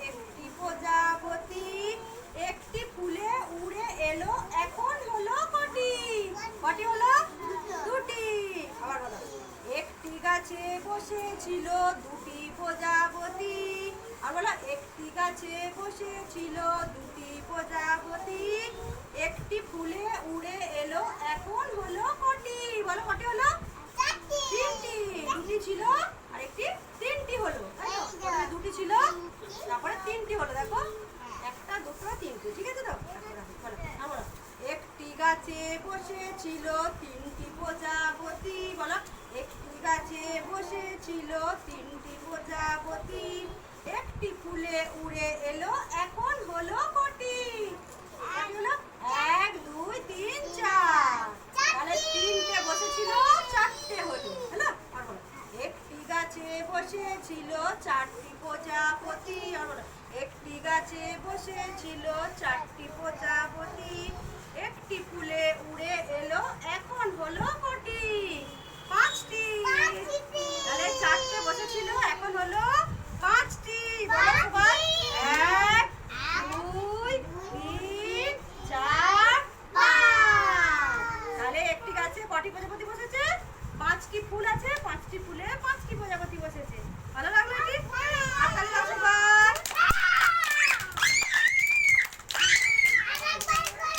একটি প্রজাপতি, একটি ফুলে উড়ে এলো, এখন হলো কটি? কটি হলো? দুটি। আবার বলো। একটি গাছে বসেছিল দুটি প্রজাপতি। আর বলো, একটি গাছে বসেছিল দুটি প্রজাপতি একটি ফুলে উড়ে এলো এখন হলো কটি বলো কটি হলো তিনটি দুটি ছিল আর একটি তিনটি হলো তাই তো? প্রথমে দুটি ছিল তারপরে তিনটি হলো দেখো একটা দুটো তিনটি ঠিক আছে তো তারপরে রাখো, বলো, আর বলো। একটি গাছে বসেছিল তিনটি প্রজাপতি। বলো, একটি গাছে বসেছিল তিনটি প্রজাপতি। একটি ফুলে উড়ে এলো, এখন হলো কটি এক দুই, তিন, চার। তাহলে তিনটে বসেছিল, চারটে হলো হলো একটি গাছে বসেছিল চারটি প্রজাপতি একটি গাছে বসেছিল চারটি প্রজাপতি একটি ফুলে উড়ে এলো এখন হলো কটি পাঁচটি তাহলে চারটে বসেছিল এখন হলো পাঁচটি বলো সবাই এক দুই তিন চার পাঁচ তাহলে একটি গাছে